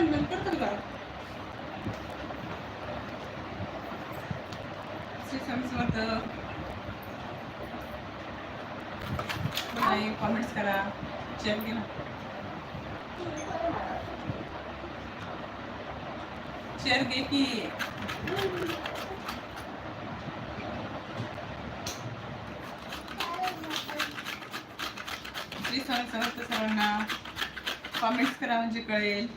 Fan नंतर तर बाबू श्री स्वामी समर्थ नाही कॉमेंट्स करा. शेअर केला शेअर घे की. श्री स्वामी समर्थ सर्वांना कॉमेंट्स करा म्हणजे कळेल.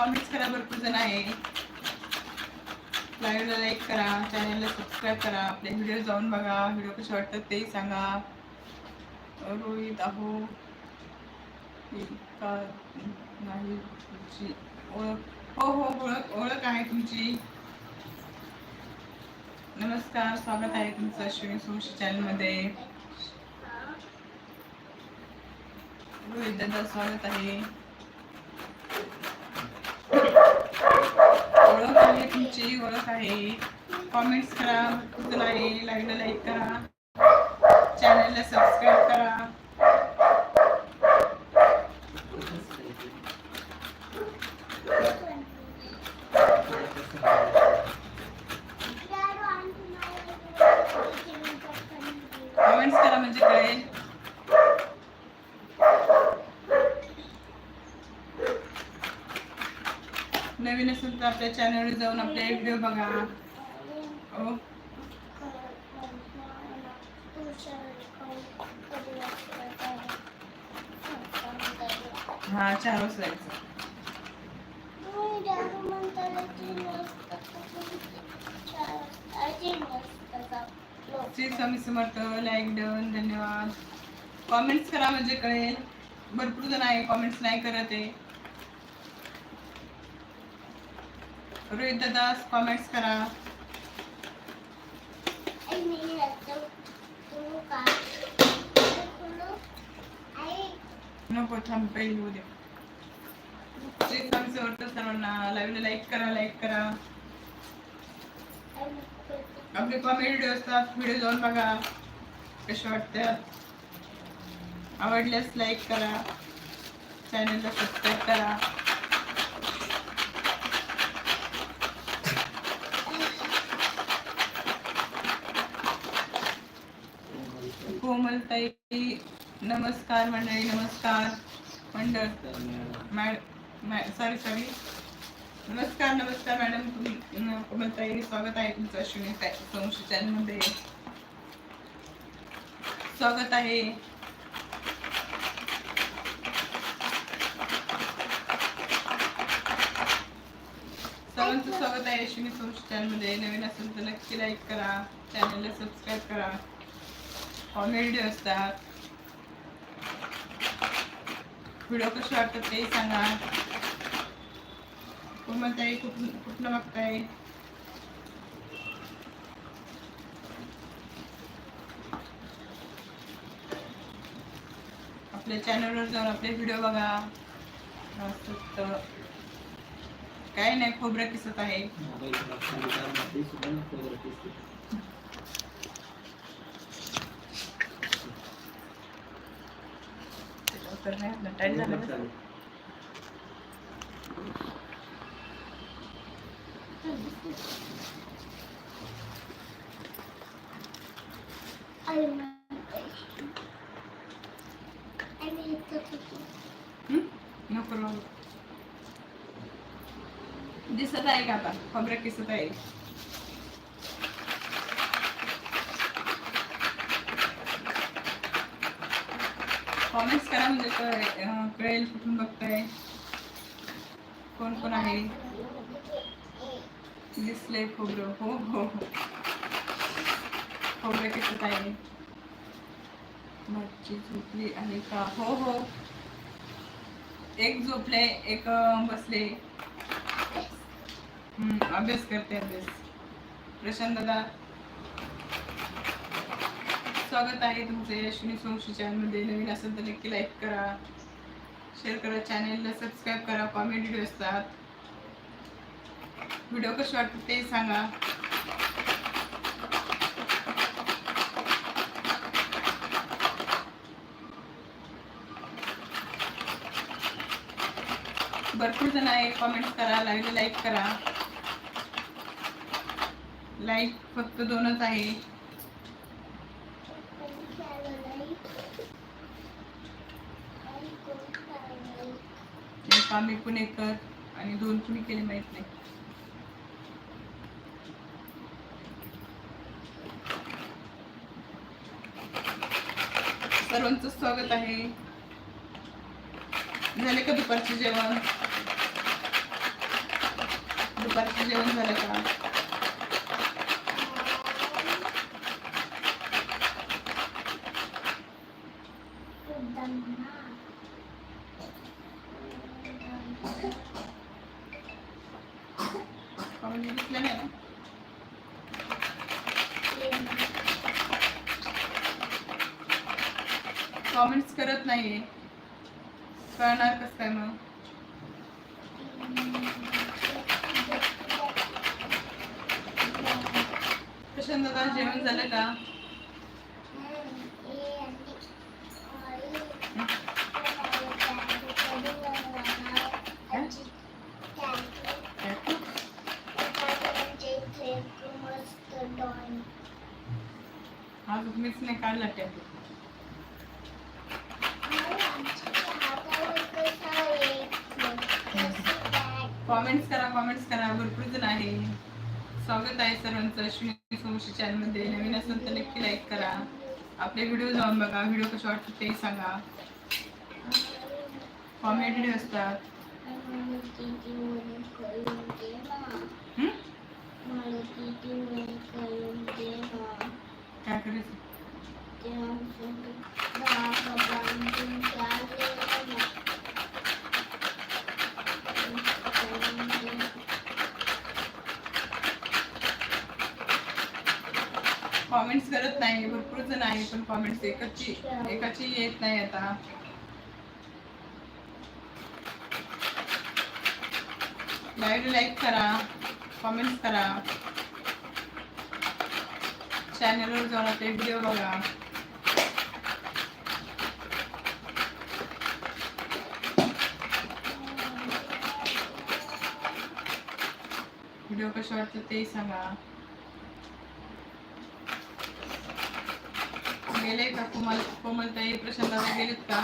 कॉमेंट्स करा कॉमेंट्स करा भरपूर जण आहे. लाईव्हला लाईक करा चॅनलला सबस्क्राईब करा आपले व्हिडिओ जाऊन बघा व्हिडिओ कसे वाटतात तेही सांगा. रोहित आहो का नाही तुमची ओळख. हो हो ओळख ओळख आहे तुमची. नमस्कार स्वागत आहे तुमचं अश्विनी सोशी चॅनलमध्ये रोहित दादा स्वागत आहे. ओळख आहे तुमची ओळख आहे. कॉमेंट्स करा लाईक करा. चॅनलला सबस्क्राईब करा कमेंट्स करा म्हणजे कळेल नवीन असेल तर आपल्या चॅनलवर जाऊन आपले व्हिडिओ बघा. ओ हा चार वाजता जायचं श्री स्वामी समर्थ लाईक डन धन्यवाद. कॉमेंट्स करा म्हणजे कळेल भरपूर जण आहे कॉमेंट्स नाही करत आहे. रोहित दादा कॉमेंट्स करा नको थांब पहिले होऊ दे श्री स्वामी समर्थ सर्वांना लाईव्हला लाईक करा लाईक करा आपले कॉमेडी व्हिडिओ असतात व्हिडिओ जाऊन बघा कसे वाटतात आवडल्यास लाईक करा चॅनलला सबस्क्राईब करा कोमलताई नमस्कार मंडळी नमस्कार. मंडळ मॅड सॉरी सॉरी नमस्कार नमस्कार मॅडम. तुम्ही कोमलताई स्वागत आहे तुमचं अश्विनी संशय चॅनलमध्ये. स्वागत आहे. सर्वांचं स्वागत आहे अश्विनी संशय चॅनलमध्ये. नवीन असेल तर नक्की लाईक करा. चॅनलला सबस्क्राईब करा. कॉमेडी असतात. व्हिडिओ कसे वाटतात ते सांगा. कोमलताई कुठून कुठलं बघताय? आपल्या चॅनलवर जाऊन आपले व्हिडिओ बघा. मस्त. काय नाही खोबरं किसत आहे. तर नाही टाईट झालं. हं? नको. दिसत आहे का आता खोबरं किसत आहे कॉमेंट्स करा म्हणजे कळेल कुठून बघताय. कोण कोण आहे? दिसले खोबरं. हो हो हो. खोबरं किती आहे? मच्छी झोपली आहे का? हो हो. एक झोपले एक बसले. अभ्यास करते अभ्यास. प्रशांत दादा स्वागत आहे तुमचे अश्विनी सोमशी चॅनलमध्ये नवीन असेल तर नक्की लाईक करा शेअर करा चॅनेलला सबस्क्राईब करा कॉमेडी व्हिडिओ असतात. व्हिडिओ कसे वाटतात ते सांगा. भरपूर जण आहे कॉमेंट करा लागले लाईक करा. लाईक फक्त दोनच आहे. एक आम्ही पुणेकर आणि दोन कुणी केले माहीत नाही. सर्वांचं स्वागत आहे. झाले का दुपारचे जेवण? दुपारचे जेवण झालं का कॉमेंट दिसलं नाही ना कॉमेंट्स करत नाहीये. कळणार कसं काय मग? प्रशांत दादा जेवण झालं का? कॉमेंट्स करा कॉमेंट्स करा. भरपूर जण आहे. स्वागत आहे सर्वांचं. अश्विनी सोमशी चॅनलमध्ये नवीन असेल तर नक्की लाईक करा. आपले व्हिडिओ जाऊन बघा. व्हिडिओ कसे वाटतात ते सांगा. कॉमेडी असतात. काय करायचं? कॉमेंट्स करत नाही भरपूर जण आहे पण कॉमेंट्स एकाची एकाची येत नाही आता. लाईव्ह लाईक करा कॉमेंट्स करा. चॅनलवर जाऊन आपले व्हिडिओ बघा. व्हिडिओ कसे वाटतं ते सांगा. गेले का कोमल कोमलताई प्रशांत दादा गेलेत का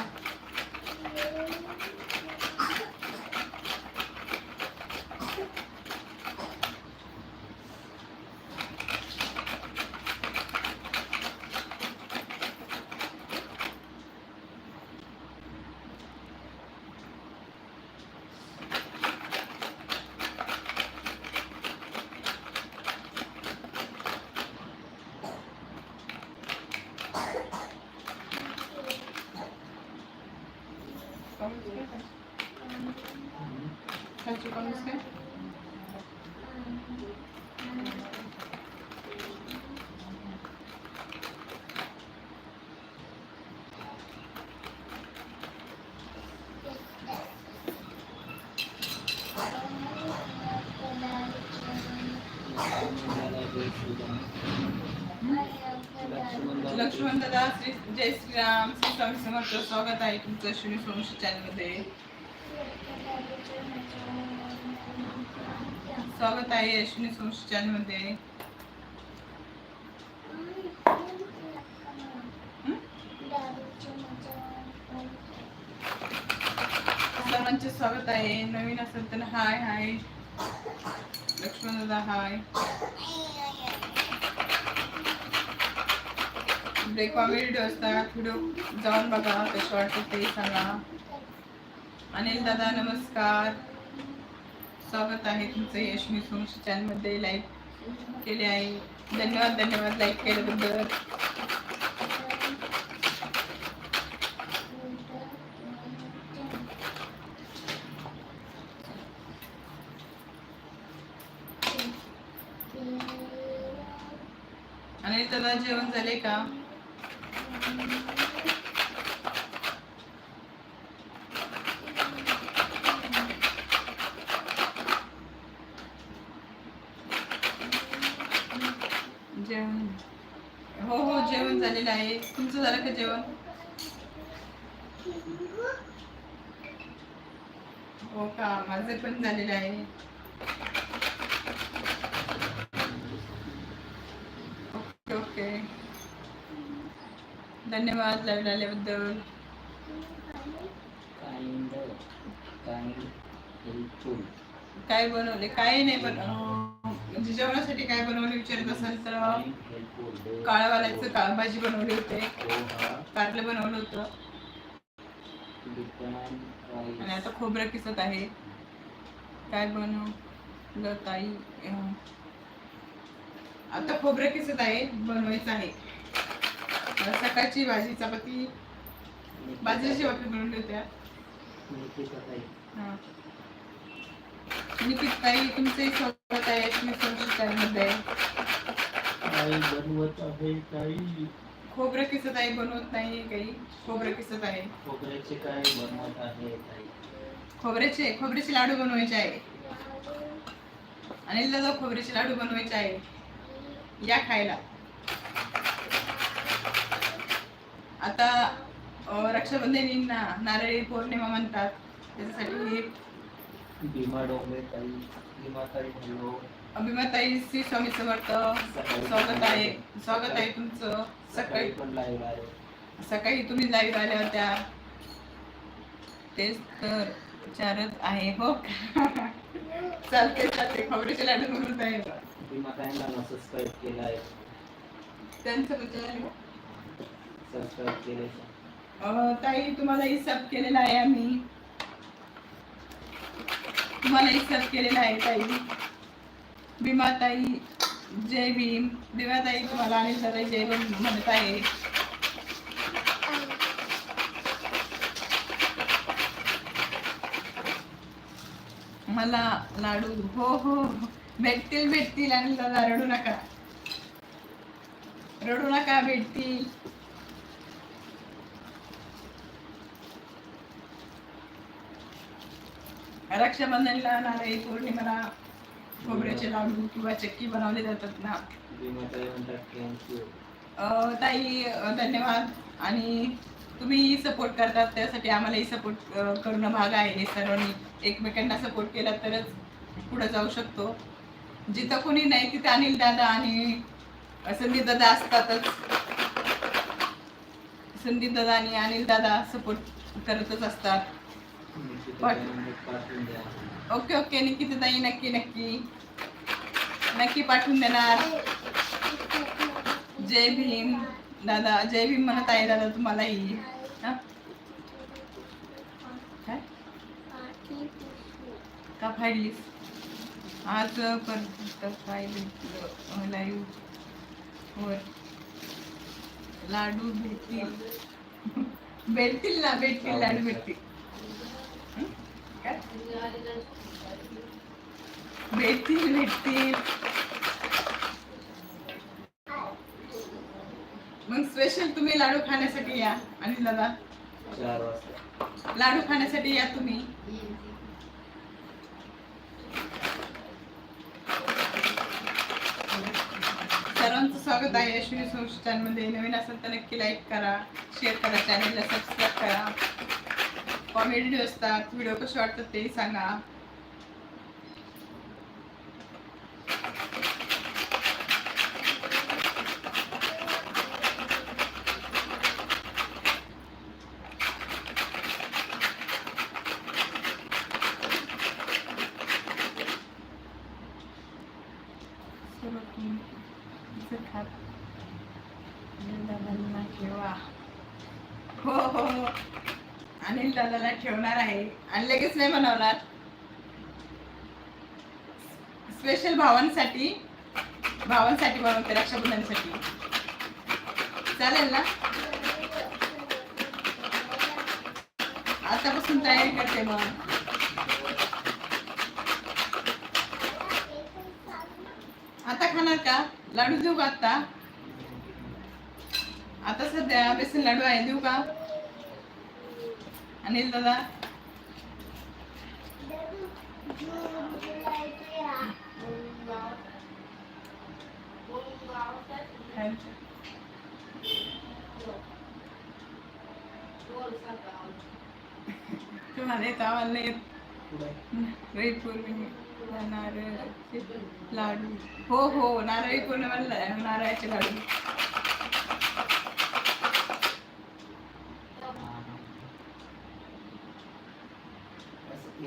Comments काय? खायचे comments काय? लक्ष्मण दादा श्री जय श्रीराम. श्री स्वामी समर्थ स्वागत आहे तुमचं अश्विनी सोमशी चॅनलमध्ये स्वागत आहे अश्विनी सोमशी चॅनलमध्ये सर्वांचे स्वागत आहे. नवीन असेल तर हाय हाय. लक्ष्मण दादा हाय. ब्रेक व्हिडिओ असतात व्हिडिओ जाऊन बघा कसे वाटतं ते सांगा. अनिल दादा नमस्कार. स्वागत आहे तुमचं यशमी सोमशी चॅनलमध्ये लाईक केले आहे. धन्यवाद धन्यवाद लाईक केल्याबद्दल. अनिल दादा जेवण झाले का? जेवण. हो हो जेवण झालेलं आहे. तुमचं झालं का जेवण? हो का? माझं पण झालेलं आहे. धन्यवाद लाईव्ह आल्याबद्दल काय बनवले? काय नाही पण म्हणजे जेवणासाठी काय बनवले विचारत असाल तर काळवाल्याचं काळ भाजी बनवली होते. पोहा कारलं बनवलं होतं. आणि आता खोबरं किसत आहे. काय बनवलं ताई? आता खोबरं किसत आहे बनवायचं आहे. सकाळची भाजी चपाती बाजरीची भाकरी बनवून ठेवत्या. हा. निकित ताई तुमचंही स्वागत आहे. मध्ये काही बनवत आहे काही खोबरं किसत आहे बनवत नाही काही. खोबरं किसत आहे. खोबऱ्याचे काय बनवत आहे खोबऱ्याचे खोबऱ्याचे लाडू बनवायचे आहे. अनिल दादा खोबऱ्याचे लाडू बनवायचे आहे. या खायला. आता अं, रक्षाबंधनींना नारळी पौर्णिमा म्हणतात. त्याच्यासाठी भीमा डोंगरे ताई हॅलो श्री स्वामी समर्थ. स्वागत आहे. स्वागत आहे तुमचं. सकाळी सकाळी पण लाईव्ह आहे. सकाळी तुम्ही लाईव्ह आल्या होत्या. तेच तर चारच आहे हो? चालते चालते खोबऱ्याचे लाडू बनवत आहे. भीमा ताईंना सबस्क्राईब केलं आहे त्यांचं म्हणजे सबस्क्राईब केले. ताई तुम्हाला हिसाब केलेला आहे आम्ही. तुम्हाला हिसाब केलेला आहे ताई. भीमाताई जय भीम. भीमा ताई तुम्हाला आणि दादा जय भीम म्हणत आहे. मला लाडू हो हो. भेटतील भेटतील आणि दादा रडू नका. रडू नका भेटतील. रक्षाबंधनला नारळी पौर्णिमेला खोबऱ्याचे लाडू किंवा चक्की बनवले जातात ना. ताई थँक्यू अं, ताई अं, धन्यवाद. आणि तुम्ही सपोर्ट करतात त्यासाठी आम्हालाही सपोर्ट करणं भाग आहे. सर्वांनी एकमेकांना सपोर्ट केला तरच पुढे जाऊ शकतो. जिथं कोणी नाही तिथे अनिल दादा आणि संदीप दादा असतातच. संदीप दादा आणि अनिल दादा सपोर्ट करतच असतात निकिता पाठ- ताई म्हणतात पाठवून द्या ओके ओके निकिता ताई नक्की नक्की. नक्की पाठवून देणार. जय भीम. दादा जय भीम म्हणत आहे दादा तुम्हालाही. हा? काय? का फाडलीस? आज भेटलं लाईव्ह वर. लाडू भेटतील. भेटतील ना भेटतील लाडू भेटतील. भेटतील भेटतील. मग स्पेशल तुम्ही लाडू खाण्यासाठी या आणि दादा. लाडू खाण्यासाठी या तुम्ही. सर्वांचं स्वागत आहे. अश्विनी सोशमध्ये नवीन असेल तर नक्की लाईक करा शेअर करा चॅनलला सबस्क्राईब करा. कॉमेडी असतात व्हिडिओ कसे वाटतात ते सांगा सर्व तुम्ही इथे खात अनिल दादांना ठेवा हो हो हो दादाला ठेवणार आहे. आणि लगेच नाही बनवणार. स्पेशल भावांसाठी भावांसाठी बनवते रक्षाबंधनसाठी. चालेल ना? आतापासून तयारी करते मग. आता खाणार का? लाडू देऊ का आता आता सध्या बेसन लाडू आहे देऊ का? अनिल दादा तुम्हारे चावल रेट पूर्वी नारळ लाडू हो हो नारळी पूर्ण म्हणलं नारळाचे लाडू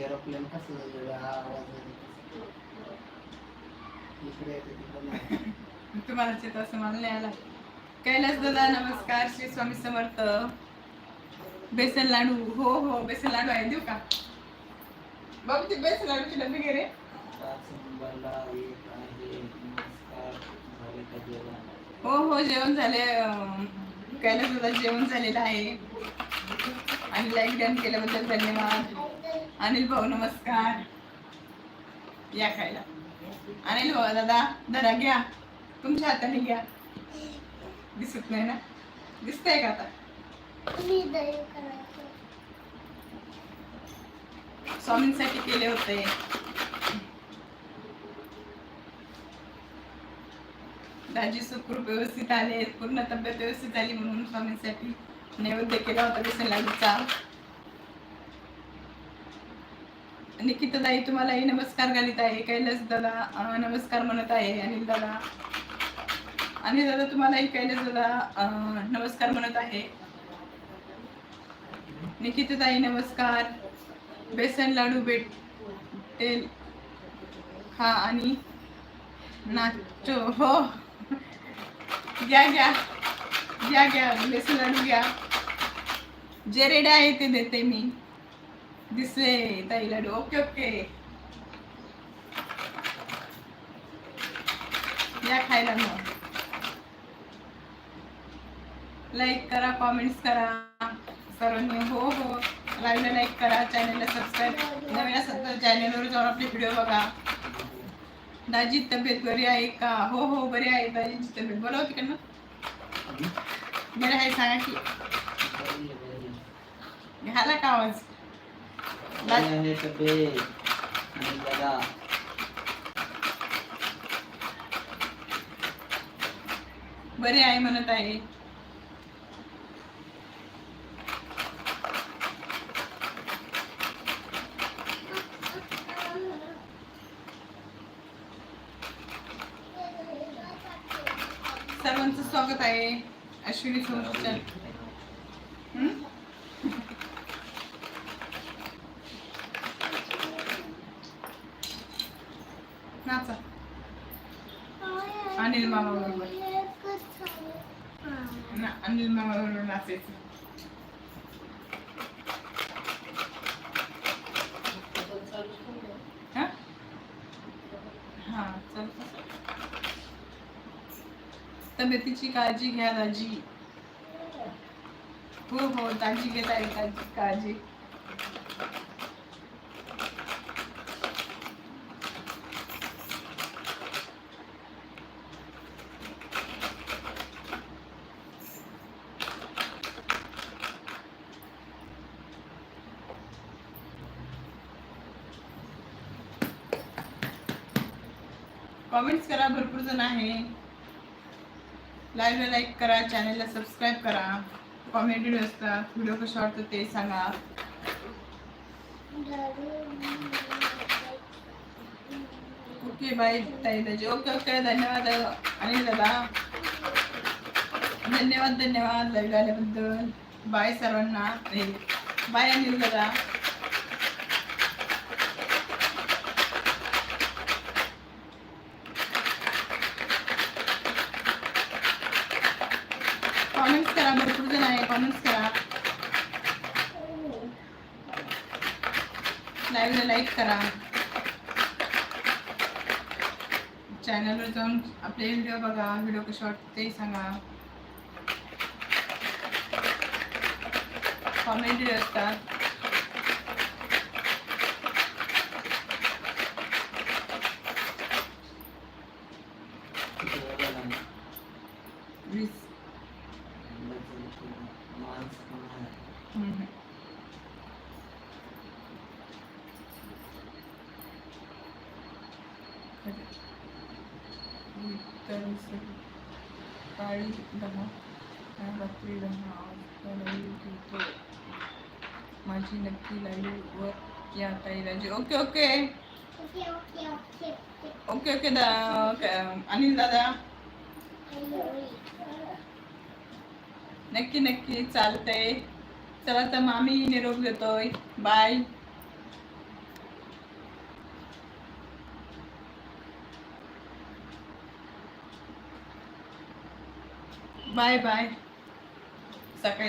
एरोप्लेन कसं वेगळा आवाज येतो. इकडे येते तिकडे नाही. तुम्हाला येत असं मला नाही आला कैलास दादा नमस्कार. श्री स्वामी समर्थ. बेसन लाडू. हो हो बेसन लाडू आहे. देऊ का? बाबू ते बेसन लाडूची डबी घे रे. पाच नंबरला एक आहे. नमस्कार. झाले का जेवण? हो हो जेवण झाले. अं, कैलास दादा जेवण झालेलं आहे. आणि लाईक डन केल्याबद्दल धन्यवाद. अनिल भाऊ नमस्कार. या खायला. अनिल भाऊ दादा दादा घ्या. तुमच्या हाताने घ्या. दिसत नाही ना? दिसतंय का आता? स्वामींसाठी केले होते. दाजी सुखरूप व्यवस्थित आले पूर्ण तब्येत व्यवस्थित आली म्हणून स्वामींसाठी नैवेद्य केला होता बेसन लाडूचा निकिताताई तुम्हालाही नमस्कार घालीत आहे. कैलास दादा नमस्कार म्हणत आहे अनिल दादा. अनिल दादा तुम्हालाही कैलास दादा नमस्कार म्हणत आहे. निकिताई नमस्कार. बेसन लाडू भेटेल हा आणि नाचो हो. घ्या घ्या. घ्या घ्या. बेसन लाडू घ्या. जे रेडे आहे ते देते मी. दिसले ताई लाडू ओके. ओके या खायला मग. लाईक करा कॉमेंट्स करा. सर्वांनी हो हो. लाईव्हला लाईक करा चॅनलला सबस्क्राईब नवीन असेल तर चॅनलवर जाऊन आपले व्हिडिओ बघा. दाजी तब्येत बरी आहे का? हो हो बरी आहे. दाजीची तब्येत बरं होती का ना? बरं आहे सांगा की. घाला का आवाज? आणि दादा बरे आहे म्हणत आहे. सर्वांचं स्वागत आहे. अश्विनी सोमच्या नाचा. अनिल मामा बरोबर. ना अनिल मामा बरोबर नाचायचं. हा? तब्येतीची काळजी घ्या दाजी. हो हो दाजी घेत आहे काळजी. कॉमेंट्स करा भरपूर जण आहे. लाईव्हला लाईक करा चॅनलला सबस्क्राईब करा. कॉमेडी व्हिडिओ असतात व्हिडिओ कसे वाटतं ते सांगा. ओके बाय ताई दाजी. ओके ओके धन्यवाद अनिल दादा. धन्यवाद धन्यवाद लाईव्ह आल्याबद्दल. बाय सर्वांना. बाय अनिल दादा. कॉमेंट्स करा, भरपूर जण आहे. कमेंट्स करा. लाईव्हला लाईक करा. चॅनलवर जाऊन आपले व्हिडिओ बघा. व्हिडिओ कसे वाटते ते सांगा. कॉमेडी असतात सकाळी दहा रात्री दहा माझी नक्की लाईव्हवर या ताईराजी ओके ओके. ओके ओके दा अनिल दादा. नक्की नक्की. चालतंय. चला तर मामी निरोप घेतोय. बाय. Bye bye. Suckers.